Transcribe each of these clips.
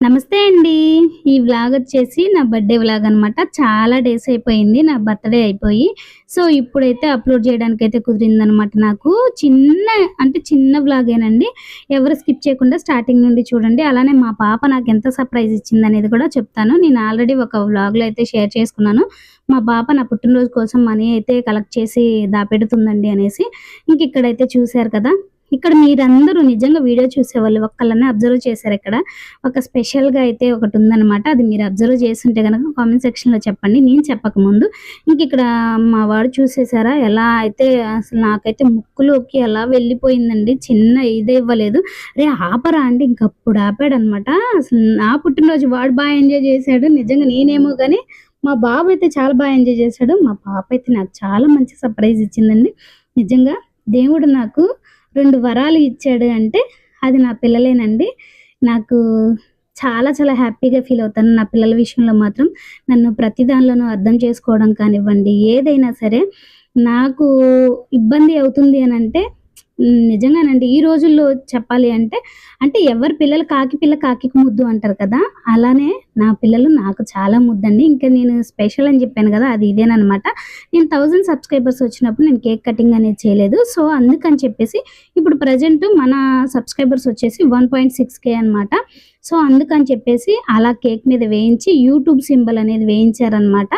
నమస్తే అండి. ఈ వ్లాగ్ వచ్చేసి నా బర్త్డే వ్లాగ్ అనమాట చాలా డేస్ అయిపోయింది. నా బర్త్డే అయిపోయి. సో ఇప్పుడైతే అప్లోడ్ చేయడానికి అయితే కుదిరిందనమాట నాకు. చిన్న అంటే చిన్న వ్లాగేనండి ఎవరు స్కిప్ చేయకుండా స్టార్టింగ్ నుండి చూడండి. అలానే మా పాప నాకు ఎంత సర్ప్రైజ్ ఇచ్చింది అనేది కూడా చెప్తాను. నేను ఆల్రెడీ ఒక వ్లాగ్లో అయితే షేర్ చేసుకున్నాను. మా పాప నా పుట్టినరోజు కోసం మనీ అయితే కలెక్ట్ చేసి దాపెడుతుందండి అనేసి. ఇంక ఇక్కడైతే చూశారు కదా. ఇక్కడ మీరందరూ నిజంగా వీడియో చూసేవాళ్ళు ఒక్కళ్ళనే అబ్జర్వ్ చేశారు ఇక్కడ. ఒక స్పెషల్గా అయితే ఒకటి ఉందనమాట అది మీరు అబ్జర్వ్ చేస్తుంటే కనుక కామెంట్ సెక్షన్లో చెప్పండి. నేను చెప్పకముందు ఇంక ఇక్కడ మా వాడు చూసేసారా? ఎలా అయితే అసలు నాకైతే ముక్కులోకి ఎలా వెళ్ళిపోయిందండి. చిన్న ఇది ఇవ్వలేదు. రే ఆపరా అంటే ఇంకప్పుడు ఆపాడు అనమాట అసలు నా పుట్టినరోజు వాడు బాగా ఎంజాయ్ చేశాడు. నిజంగా నేనేమో కానీ మా బాబు అయితే చాలా బాగా ఎంజాయ్ చేశాడు. మా పాప అయితే నాకు చాలా మంచి సర్ప్రైజ్ ఇచ్చిందండి. నిజంగా దేవుడు నాకు రెండు వరాలు ఇచ్చాడు అంటే అది నా పిల్లలేనండి. నాకు చాలా చాలా హ్యాపీగా ఫీల్ అవుతాను. నా పిల్లల విషయంలో మాత్రం నన్ను ప్రతి దానిలోనూ అర్థం చేసుకోవడం కానివ్వండి ఏదైనా సరే నాకు ఇబ్బంది అవుతుంది అని అంటే నిజంగానండి. ఈ రోజుల్లో చెప్పాలి అంటే అంటే ఎవరి పిల్లలు కాకి పిల్ల కాకికి ముద్దు అంటారు కదా అలానే నా పిల్లలు నాకు చాలా ముద్దండి. ఇంకా నేను స్పెషల్ అని చెప్పాను కదా అది ఇదేనమాట నేను థౌజండ్ సబ్స్క్రైబర్స్ వచ్చినప్పుడు నేను కేక్ కటింగ్ అనేది చేయలేదు. సో అందుకని చెప్పేసి ఇప్పుడు ప్రజెంట్ మన సబ్స్క్రైబర్స్ వచ్చేసి వన్ పాయింట్ సిక్స్ కే అనమాట సో అందుకని చెప్పేసి అలా కేక్ మీద వేయించి యూట్యూబ్ సింబల్ అనేది వేయించారనమాట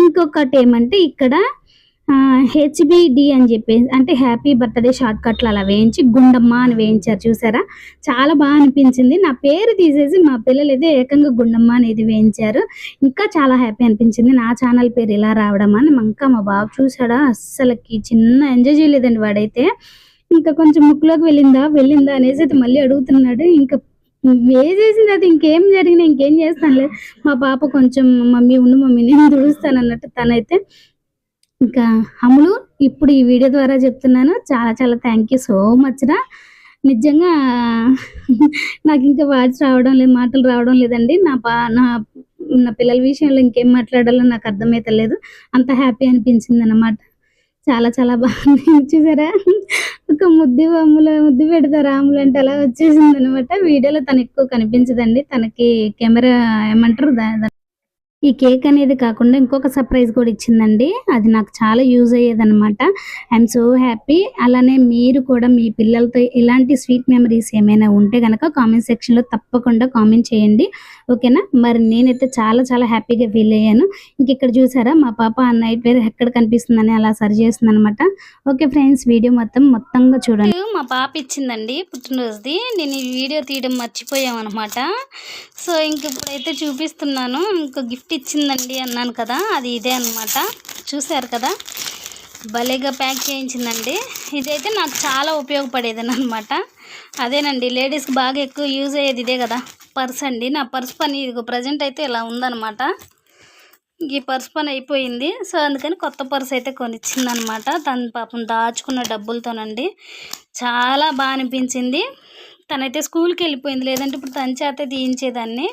ఇంకొకటి ఏమంటే ఇక్కడ హెచ్బిడి అని చెప్పేసి అంటే హ్యాపీ బర్త్డే షార్ట్ కట్లు అలా వేయించి గుండమ్మ అని వేయించారు చూసారా? చాలా బాగా అనిపించింది. నా పేరు తీసేసి మా పిల్లలు అయితే ఏకంగా గుండమ్మ అనేది వేయించారు. ఇంకా చాలా హ్యాపీ అనిపించింది. నా ఛానల్ పేరు ఇలా రావడం అని ఇంకా మా బాబు చూసాడా అస్సలకి చిన్న ఎంజాయ్ చేయలేదండి వాడైతే. ఇంకా కొంచెం ముక్కులోకి వెళ్ళిందా? వెళ్ళిందా అనేసి అయితే మళ్ళీ అడుగుతున్నాడు. ఇంకా వేసేసింది అది ఇంకేం జరిగినా ఇంకేం చేస్తానులే. మా పాప కొంచెం మమ్మీ ఉండు మమ్మీ నేను తుడుస్తాను అన్నట్టు తనైతే ఇంకా అమ్ములు ఇప్పుడు ఈ వీడియో ద్వారా చెప్తున్నాను. చాలా చాలా థ్యాంక్ యూ సో మచ్ రా. నిజంగా నాకు ఇంకా వాచ్ రావడం లేదు మాటలు రావడం లేదండి. నా పా నా నా పిల్లల విషయంలో ఇంకేం మాట్లాడాలో నాకు అర్థమైతలేదు అంత హ్యాపీ అనిపించింది అనమాట చాలా చాలా బాగుంది చూసారా? ఒక ముద్దు అమ్ములు ముద్దు పెడతారు అమ్ములు అంటే అలా వచ్చేసింది అనమాట వీడియోలో తను ఎక్కువ కనిపించదండి. తనకి కెమెరా ఏమంటారు? దా- ఈ కేక్ అనేది కాకుండా ఇంకొక సర్ప్రైజ్ కూడా ఇచ్చిందండి. అది నాకు చాలా యూజ్ అయ్యేది అనమాట ఐఎమ్ సో హ్యాపీ. అలానే మీరు కూడా మీ పిల్లలతో ఇలాంటి స్వీట్ మెమరీస్ ఏమైనా ఉంటే కనుక కామెంట్ సెక్షన్లో తప్పకుండా కామెంట్ చేయండి. ఓకేనా? మరి నేనైతే చాలా చాలా హ్యాపీగా ఫీల్ అయ్యాను. ఇంక ఇక్కడ చూసారా? మా పాప ఆ నైట్ వేర్ ఎక్కడ కనిపిస్తుందని అలా సరి చేస్తుంది అనమాట ఓకే ఫ్రెండ్స్ వీడియో మొత్తం మొత్తంగా చూడండి. మా పాప ఇచ్చిందండి పుట్టినరోజుది. నేను ఈ వీడియో తీయడం మర్చిపోయాం అనమాట సో ఇంక ఇప్పుడైతే చూపిస్తున్నాను. ఇంకో గిఫ్ట్ ఇచ్చిందండి అన్నాను కదా అది ఇదే అనమాట చూశారు కదా? భలేగా ప్యాక్ చేయించిందండి. ఇదైతే నాకు చాలా ఉపయోగపడేది అనమాట అదేనండి లేడీస్కి బాగా ఎక్కువ యూజ్ అయ్యేది ఇదే కదా పర్స్ అండి. నా పర్స్ పని ఇదిగో ప్రజెంట్ అయితే ఇలా ఉందన్నమాట. ఈ పర్స్ పని అయిపోయింది. సో అందుకని కొత్త పర్స్ అయితే కొనిచ్చిందనమాట తను పాపం దాచుకున్న డబ్బులతోనండి. చాలా బాగా అనిపించింది. తనైతే స్కూల్కి వెళ్ళిపోయింది. లేదంటే ఇప్పుడు తన చేత తీయించేదాన్ని.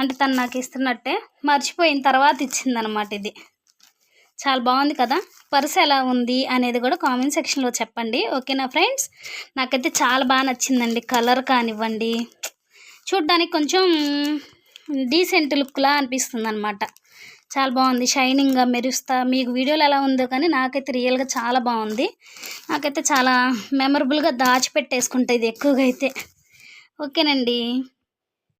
అంటే తను నాకు ఇస్తున్నట్టే మర్చిపోయిన తర్వాత ఇచ్చిందనమాట ఇది. చాలా బాగుంది కదా? పర్స్ ఎలా ఉంది అనేది కూడా కామెంట్ సెక్షన్లో చెప్పండి. ఓకేనా ఫ్రెండ్స్? నాకైతే చాలా బాగా నచ్చిందండి. కలర్ కానివ్వండి. చూడ్డానికి కొంచెం డీసెంట్ లుక్లా అనిపిస్తుంది అనమాట చాలా బాగుంది. షైనింగ్గా మెరుస్తా మీకు వీడియోలు ఎలా ఉందో కానీ నాకైతే రియల్గా చాలా బాగుంది. నాకైతే చాలా మెమరబుల్గా దాచిపెట్టేసుకుంటుంది ఇది ఎక్కువగా అయితే. ఓకేనండి.